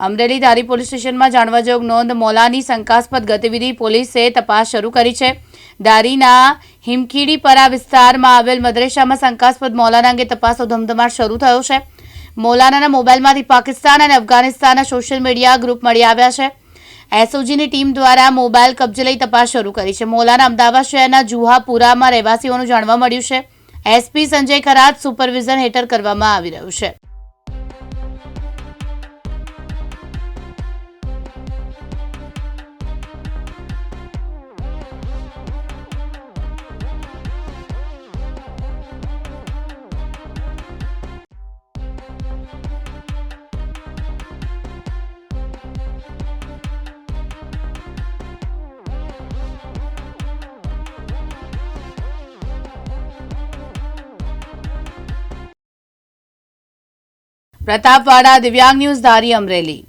Amreli Dhari police સ્ટેશનમાં જાણવાજોગ નોંધ મોલાની શંકાસ્પદ ગતિવિધિ પોલીસે તપાસ શરૂ કરી છે. ધારીના હિમખીડીપરા વિસ્તારમાં આવેલ મદ્રેસામાં શંકાસ્પદ મોલાના અંગે તપાસનો ધમધમાટ શરૂ થયો છે. મોલાનાના મોબાઈલમાંથી પાકિસ્તાન અને અફઘાનિસ્તાનના સોશિયલ મીડિયા ગ્રુપ મળી આવ્યા છે. એસઓજીની ટીમ દ્વારા મોબાઈલ કબજે લઈ તપાસ શરૂ કરી છે. મોલાના અમદાવાદ શહેરના જુહાપુરામાં રહેવાસીઓનું જાણવા મળ્યું છે. એસપી સંજય ખરાત સુપરવિઝન હેઠળ કરવામાં આવી રહ્યું છે. પ્રતાપવાડા દિવ્યાંગ ન્યૂઝ ધારી અમરેલી